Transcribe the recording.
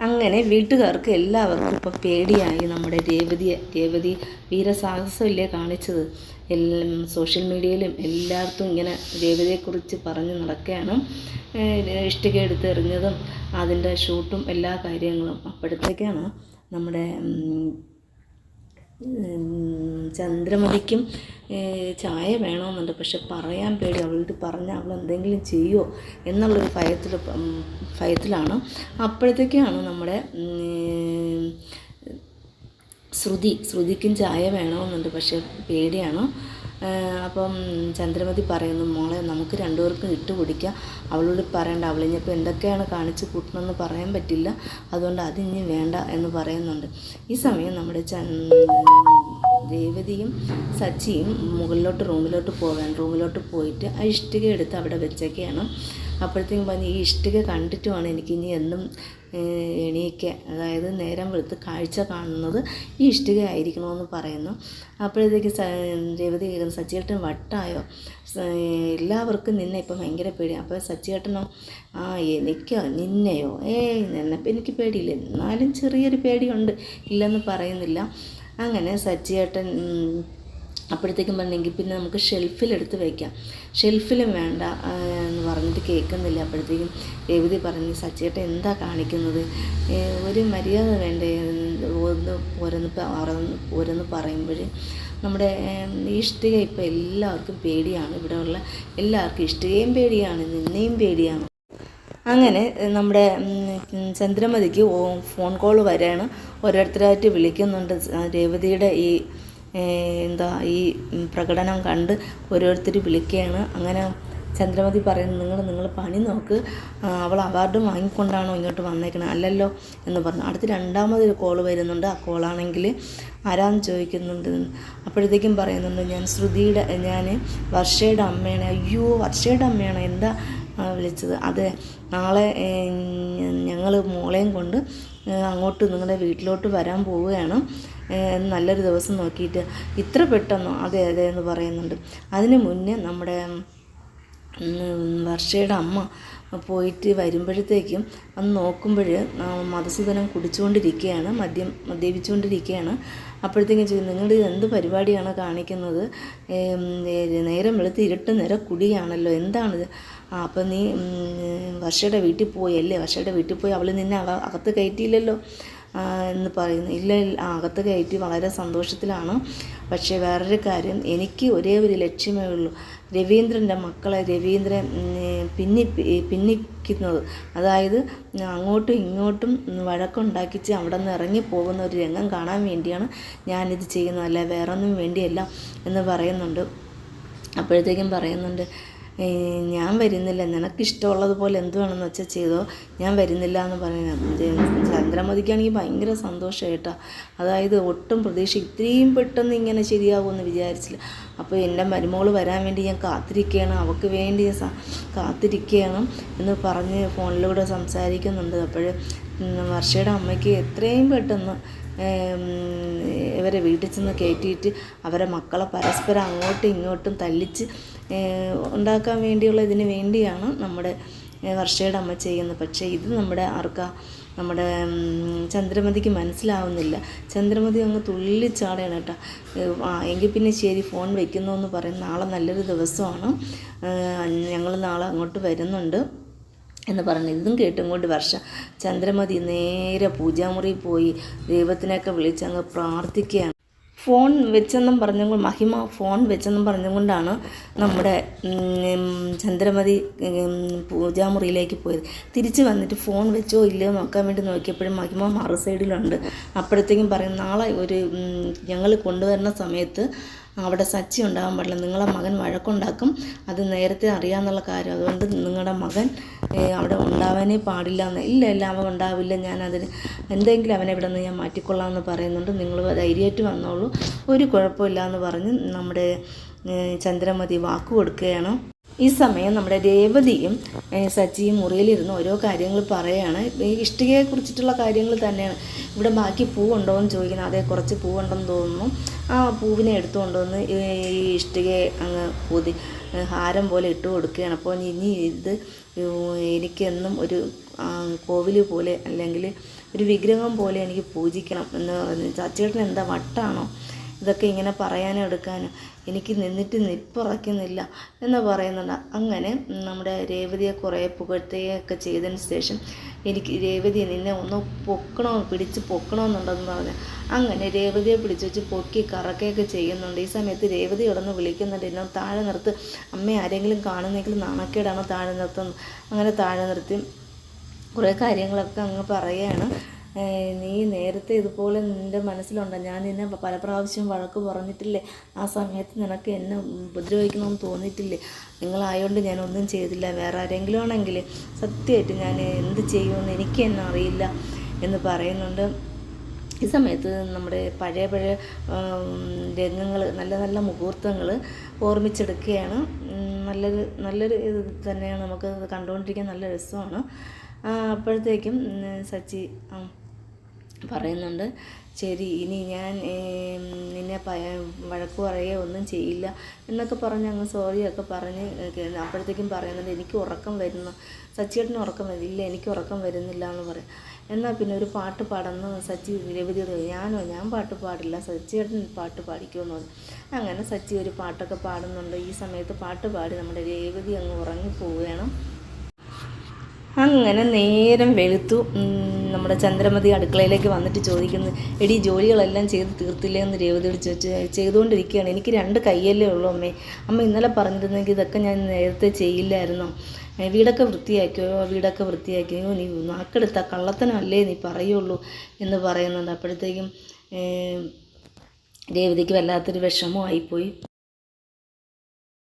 അങ്ങനെ വീട്ടുകാർക്ക് എല്ലാവർക്കും ഇപ്പോൾ പേടിയായി നമ്മുടെ രേവതിയെ രേവതി വീരസാഹസമില്ലേ കാണിച്ചത്. എല്ലാം സോഷ്യൽ മീഡിയയിലും എല്ലായിടത്തും ഇങ്ങനെ രേവതിയെക്കുറിച്ച് പറഞ്ഞ് നടക്കുകയാണ് ഇഷ്ടിക എടുത്ത് എറിഞ്ഞതും അതിന്റെ ഷൂട്ടും എല്ലാ കാര്യങ്ങളും അപ്പോഴത്തേക്കാണ് നമ്മുടെ ചന്ദ്രമതിക്കും ചായ വേണമെന്നുണ്ട് പക്ഷെ പറയാൻ പേടി. അവളോട് പറഞ്ഞാൽ അവൾ എന്തെങ്കിലും ചെയ്യുമോ എന്നുള്ളൊരു ഭയത്തിൽ ഭയത്തിലാണ്. അപ്പോഴത്തേക്കാണ് നമ്മുടെ ശ്രുതി. ശ്രുതിക്കും ചായ വേണമെന്നുണ്ട് പക്ഷെ പേടിയാണ്. അപ്പം ചന്ദ്രമതി പറയുന്നു മോളെ നമുക്ക് രണ്ടുപേർക്കും ഇട്ട് പിടിക്കാം അവളോട് പറയണ്ട. അവൾ ഇനിയിപ്പോൾ എന്തൊക്കെയാണ് കാണിച്ച് കൂട്ടണമെന്ന് പറയാൻ പറ്റില്ല. അതുകൊണ്ട് അതിനി വേണ്ട എന്ന് പറയുന്നുണ്ട്. ഈ സമയം നമ്മുടെ ചൻ രേവതിയും സച്ചിയും മുകളിലോട്ട് റൂമിലോട്ട് പോകാൻ റൂമിലോട്ട് പോയിട്ട് ആ ഇഷ്ടിക എടുത്ത് അവിടെ വെച്ചൊക്കെയാണ്. അപ്പോഴത്തേക്കും പറഞ്ഞ് ഈ ഇഷ്ടിക കണ്ടിട്ട് കണ്ടിട്ടുമാണ് എനിക്ക് ഇനി എന്നും എണീക്കുക അതായത് നേരം വെളുത്ത് കാഴ്ച കാണുന്നത് ഈ ഇഷ്ടിക ആയിരിക്കണമെന്ന് പറയുന്നു. അപ്പോഴത്തേക്ക് രേവതി കേൾക്കുന്നു സച്ചിയേട്ടൻ വട്ടായോ? എല്ലാവർക്കും നിന്നെ ഇപ്പം ഭയങ്കര പേടി അപ്പോൾ സച്ചിയേട്ടനോ? ആ എനിക്കോ? നിന്നെയോ? ഏയ് എന്നെ എനിക്ക് പേടിയില്ല. എന്നാലും ചെറിയൊരു പേടിയുണ്ട്. ഇല്ലെന്ന് പറയുന്നില്ല. അങ്ങനെ സജ്ജിയേട്ടൻ അപ്പോഴത്തേക്കും പറഞ്ഞെങ്കിൽ പിന്നെ നമുക്ക് ഷെൽഫിലെടുത്ത് വയ്ക്കാം ഷെൽഫിലും വേണ്ട എന്ന് പറഞ്ഞിട്ട് കേൾക്കുന്നില്ല. അപ്പോഴത്തേക്കും രേവതി പറഞ്ഞ് സച്ചേട്ട എന്താ കാണിക്കുന്നത്? ഒരു മര്യാദ വേണ്ടേ? ഒന്ന് പോരെന്ന് പറന്ന് പോരെന്ന് പറയുമ്പോൾ നമ്മുടെ ഇഷ്ടിക ഇപ്പോൾ എല്ലാവർക്കും പേടിയാണ്. ഇവിടെയുള്ള എല്ലാവർക്കും ഇഷ്ടികയും പേടിയാണ് നിന്നെയും പേടിയാണ്. അങ്ങനെ നമ്മുടെ ചന്ദ്രമതിക്ക് ഫോൺ കോൾ വരെയാണ് ഓരോരുത്തരായിട്ട് വിളിക്കുന്നുണ്ട്. രേവതിയുടെ ഈ എന്താ ഈ പ്രകടനം കണ്ട് ഓരോരുത്തർ വിളിക്കുകയാണ് അങ്ങനെ ചന്ദ്രമതി പറയുന്നു നിങ്ങൾ നിങ്ങൾ പണി നോക്ക്. അവൾ അവാർഡ് വാങ്ങിക്കൊണ്ടാണോ ഇങ്ങോട്ട് വന്നേക്കണേ? അല്ലല്ലോ എന്ന് പറഞ്ഞു. അടുത്ത് രണ്ടാമതൊരു കോൾ വരുന്നുണ്ട്. ആ കോളാണെങ്കിൽ ആരാന്ന് ചോദിക്കുന്നുണ്ട്. അപ്പോഴത്തേക്കും പറയുന്നുണ്ട് ഞാൻ ശ്രുതിയുടെ ഞാൻ വർഷയുടെ അമ്മയാണ്. അയ്യോ വർഷയുടെ അമ്മയാണ്? എന്താ വിളിച്ചത്. അതെ നാളെ ഞങ്ങൾ മോളെയും കൊണ്ട് അങ്ങോട്ട് നിങ്ങളുടെ വീട്ടിലോട്ട് വരാൻ പോവുകയാണ്. നല്ലൊരു ദിവസം നോക്കിയിട്ട് ഇത്ര പെട്ടെന്നോ? അതെ അതെ എന്ന് പറയുന്നുണ്ട്. അതിന് മുന്നേ നമ്മുടെ വർഷയുടെ അമ്മ പോയിട്ട് വരുമ്പോഴത്തേക്കും അന്ന് നോക്കുമ്പോൾ മധുസൂദനം കുടിച്ചുകൊണ്ടിരിക്കുകയാണ് മദ്യം മദ്യപിച്ചുകൊണ്ടിരിക്കുകയാണ്. അപ്പോഴത്തേക്കും ചോദിക്കും നിങ്ങൾ എന്ത് പരിപാടിയാണ് കാണിക്കുന്നത്? നേരം വെളുത്ത് ഇരുട്ട് നിര കുടിയാണല്ലോ എന്താണിത്? ആ അപ്പം നീ വർഷയുടെ വീട്ടിൽ പോയി അല്ലേ? വർഷയുടെ വീട്ടിൽ പോയി അവൾ നിന്നെ അക- അകത്ത് കയറ്റിയില്ലല്ലോ. എന്ന് പറയുന്നു. ഇല്ല അകത്ത് കയറ്റി വളരെ സന്തോഷത്തിലാണ്. പക്ഷേ വേറൊരു കാര്യം എനിക്ക് ഒരേ ഒരു ലക്ഷ്യമേ ഉള്ളൂ. രവീന്ദ്രന്റെ മക്കളെ രവീന്ദ്രൻ പിന്നി പിന്നിക്കുന്നത്. അതായത് അങ്ങോട്ടും ഇങ്ങോട്ടും വഴക്കുണ്ടാക്കിച്ച് അവിടെ നിന്ന് ഇറങ്ങി പോകുന്ന ഒരു രംഗം കാണാൻ വേണ്ടിയാണ് ഞാനിത് ചെയ്യുന്നത്. അല്ല വേറൊന്നും വേണ്ടിയല്ല എന്ന് പറയുന്നുണ്ട്. അപ്പോഴത്തേക്കും പറയുന്നുണ്ട് "ഏ, ഞാൻ വരുന്നില്ല. നിനക്ക് ഇഷ്ടമുള്ളതുപോലെ എന്ത് വേണമെന്ന് വെച്ചാൽ ചെയ്തോ. ഞാൻ വരുന്നില്ല എന്ന് പറയുന്നത് ചന്ദ്രമതിക്കാണെങ്കിൽ ഭയങ്കര സന്തോഷം കേട്ടോ അതായത് ഒട്ടും പ്രതീക്ഷ ഇത്രയും പെട്ടെന്ന് ഇങ്ങനെ ശരിയാകുമെന്ന് വിചാരിച്ചില്ല. അപ്പോൾ എന്റെ മരുമോൾ വരാൻ വേണ്ടി ഞാൻ കാത്തിരിക്കുകയാണ് അവൾക്ക് വേണ്ടി ഞാൻ കാത്തിരിക്കുകയാണ് എന്ന് പറഞ്ഞ് ഫോണിലൂടെ സംസാരിക്കുന്നുണ്ട്. അപ്പോൾ വർഷയുടെ അമ്മയ്ക്ക് എത്രയും പെട്ടെന്ന് ഇവരെ വീട്ടിൽ ചെന്ന് കയറ്റിയിട്ട് അവരെ മക്കളെ പരസ്പരം അങ്ങോട്ടും ഇങ്ങോട്ടും തല്ലിച്ച് ഉണ്ടാക്കാൻ വേണ്ടിയുള്ള ഇതിന് വേണ്ടിയാണ് നമ്മുടെ വർഷയുടെ അമ്മ ചെയ്യുന്നത്. പക്ഷേ ഇത് നമ്മുടെ ആർക്കാ നമ്മുടെ ചന്ദ്രമതിക്ക് മനസ്സിലാവുന്നില്ല. ചന്ദ്രമതി അങ്ങ് തുള്ളിച്ചാടയാണ് കേട്ടോ. ആ എങ്കിൽ പിന്നെ ശരി ഫോൺ വയ്ക്കുന്നു എന്ന് പറയും നാളെ നല്ലൊരു ദിവസമാണ്. ഞങ്ങൾ നാളെ അങ്ങോട്ട് വരുന്നുണ്ട് എന്ന് പറഞ്ഞു. ഇതും കേട്ടും കൊണ്ട് വർഷ ചന്ദ്രമതി നേരെ പൂജാമുറിയിൽ പോയി ദൈവത്തിനെയൊക്കെ വിളിച്ചങ്ങ് പ്രാർത്ഥിക്കുകയാണ്. ഫോൺ വെച്ചെന്നും പറഞ്ഞുകൊണ്ട് മഹിമ ഫോൺ വെച്ചെന്നും പറഞ്ഞുകൊണ്ടാണ് നമ്മുടെ ഉം, ചന്ദ്രമതി പൂജാമുറിയിലേക്ക് പോയത്. തിരിച്ച് വന്നിട്ട് ഫോൺ വെച്ചോ ഇല്ലയോ നോക്കാൻ വേണ്ടി നോക്കിയപ്പോഴും മഹിമ മറു സൈഡിലുണ്ട്. അപ്പോഴത്തേക്കും പറയും നാളെ ഒരു ഞങ്ങൾ കൊണ്ടുവരുന്ന സമയത്ത് അവിടെ സച്ചി ഉണ്ടാകാൻ പാടില്ല. നിങ്ങളുടെ മകൻ വഴക്കുണ്ടാക്കും. അത് നേരത്തെ അറിയാമെന്നുള്ള കാര്യം. അതുകൊണ്ട് നിങ്ങളുടെ മകൻ അവിടെ ഉണ്ടാവാനേ പാടില്ല എന്ന്. ഇല്ല ഇല്ല അവൻ ഉണ്ടാവില്ല. ഞാനതിന് എന്തെങ്കിലും അവനെ ഇവിടെ നിന്ന് ഞാൻ മാറ്റിക്കൊള്ളാം എന്ന് പറയുന്നുണ്ട്. നിങ്ങൾ ധൈര്യമായിട്ട് വന്നോളൂ. ഒരു കുഴപ്പമില്ല എന്ന് പറഞ്ഞ് നമ്മുടെ ചന്ദ്രമതി വാക്ക് കൊടുക്കുകയാണ്. ഈ സമയം നമ്മുടെ രേവതിയും സച്ചിയും മുറിയിലിരുന്ന് ഓരോ കാര്യങ്ങൾ പറയുകയാണ് ഈ ഇഷ്ടികയെ കുറിച്ചിട്ടുള്ള കാര്യങ്ങൾ തന്നെയാണ്. ഇവിടെ ബാക്കി പൂവുണ്ടോ എന്ന് ചോദിക്കുന്നത് അതേ കുറച്ച് പൂവുണ്ടെന്ന് തോന്നുന്നു. ആ പൂവിനെ എടുത്തുകൊണ്ടുവന്ന് ഈ ഈ ഇഷ്ടികയെ അങ്ങ് പൂതി ഹാരം പോലെ ഇട്ട് കൊടുക്കുകയാണ്. അപ്പോൾ ഇനി ഇത് എനിക്കെന്നും ഒരു കോവിൽ പോലെ അല്ലെങ്കിൽ ഒരു വിഗ്രഹം പോലെ എനിക്ക് പൂജിക്കണം എന്ന് പറഞ്ഞു. ചാച്ചേട്ടൻ എന്താ വട്ടാണോ? ഇതൊക്കെ ഇങ്ങനെ പറയാനും എടുക്കാനും എനിക്ക് നിന്നിട്ട് നിപ്പുറയ്ക്കുന്നില്ല എന്ന് പറയുന്നുണ്ട്. അങ്ങനെ നമ്മുടെ രേവതിയെ കുറേ പുകഴ്ത്തുകയൊക്കെ ചെയ്തതിന് ശേഷം എനിക്ക് രേവതി നിന്നെ ഒന്ന് പൊക്കണോ പിടിച്ച് പൊക്കണമെന്നുണ്ടെന്ന് പറഞ്ഞു. അങ്ങനെ രേവതിയെ പിടിച്ച് വെച്ച് പൊക്കി കറക്കുകയൊക്കെ ചെയ്യുന്നുണ്ട്. ഈ സമയത്ത് രേവതി കിടന്ന് വിളിക്കുന്നുണ്ട്. എന്നെ താഴെ നിർത്ത്. അമ്മ ആരെങ്കിലും കാണുന്നെങ്കിൽ നാണക്കേടാണ് താഴെ നിർത്തുന്നത്. അങ്ങനെ താഴെ നിർത്തി കുറേ കാര്യങ്ങളൊക്കെ അങ്ങ് പറയുകയാണ്. നീ നേരത്തെ ഇതുപോലെ നിന്റെ മനസ്സിലുണ്ട്? ഞാൻ നിന്നെ പല പ്രാവശ്യം വഴക്ക് പറഞ്ഞിട്ടില്ലേ? ആ സമയത്ത് നിനക്ക് എന്നെ ഉപദ്രവിക്കണമെന്ന് തോന്നിയിട്ടില്ലേ? നിങ്ങളായതുകൊണ്ട് ഞാനൊന്നും ചെയ്തില്ല. വേറെ ആരെങ്കിലും ആണെങ്കിൽ സത്യമായിട്ട് ഞാൻ എന്ത് ചെയ്യുമെന്ന് എനിക്ക് തന്നെ അറിയില്ല എന്ന് പറയുന്നുണ്ട്. ഈ സമയത്ത് നമ്മുടെ പഴയ പഴയ രംഗങ്ങൾ നല്ല നല്ല മുഹൂർത്തങ്ങൾ ഓർമ്മിച്ചെടുക്കുകയാണ്. നല്ലൊരു നല്ലൊരു ഇത് തന്നെയാണ്. നമുക്ക് കണ്ടുകൊണ്ടിരിക്കാൻ നല്ല രസമാണ്. അപ്പോഴത്തേക്കും സച്ചി പറയുന്നുണ്ട് ശരി ഇനി ഞാൻ നിന്നെ വഴക്ക് പറയുകയോ ഒന്നും ചെയ്യില്ല എന്നൊക്കെ പറഞ്ഞ് അങ്ങ് സോറിയൊക്കെ പറഞ്ഞ് അപ്പോഴത്തേക്കും പറയുന്നുണ്ട് എനിക്ക് ഉറക്കം വരുന്നു. സച്ചിയേട്ടന് ഉറക്കം വരില്ല എനിക്ക് ഉറക്കം വരുന്നില്ല എന്ന് പറയും. എന്നാൽ പിന്നെ ഒരു പാട്ട് പാടുന്ന. സച്ചി രവിതിയോട് ഞാനോ ഞാൻ പാട്ട് പാടില്ല. സച്ചിയേട്ടൻ പാട്ട് പാടിക്കുമെന്ന് പറഞ്ഞു. അങ്ങനെ സച്ചി ഒരു പാട്ടൊക്കെ പാടുന്നുണ്ട്. ഈ സമയത്ത് പാട്ട് പാടി നമ്മുടെ രേവതി അങ്ങ് ഉറങ്ങിപ്പോവുകയാണ്. അങ്ങനെ നേരം വെളുത്തു. നമ്മുടെ ചന്ദ്രമതി അടുക്കളയിലേക്ക് വന്നിട്ട് ചോദിക്കുന്നു എടി ജോലികളെല്ലാം ചെയ്ത് തീർത്തില്ലേ എന്ന് രേവതിയോട് ചോദിച്ചു ചെയ്തുകൊണ്ടിരിക്കുകയാണ്. എനിക്ക് രണ്ട് കൈയല്ലേ ഉള്ളൂ അമ്മേ. അമ്മ ഇന്നലെ പറഞ്ഞിരുന്നെങ്കിൽ ഇതൊക്കെ ഞാൻ നേരത്തെ ചെയ്യില്ലായിരുന്നു. വീടൊക്കെ വൃത്തിയാക്കിയോ? വീടൊക്കെ വൃത്തിയാക്കിയോ നീ നാക്കെടുത്ത കള്ളത്തനല്ലേ നീ പറയുള്ളൂ എന്ന് പറയുന്നുണ്ട്. അപ്പോഴത്തേക്കും രേവതിക്ക് വല്ലാത്തൊരു വിഷമമായിപ്പോയി.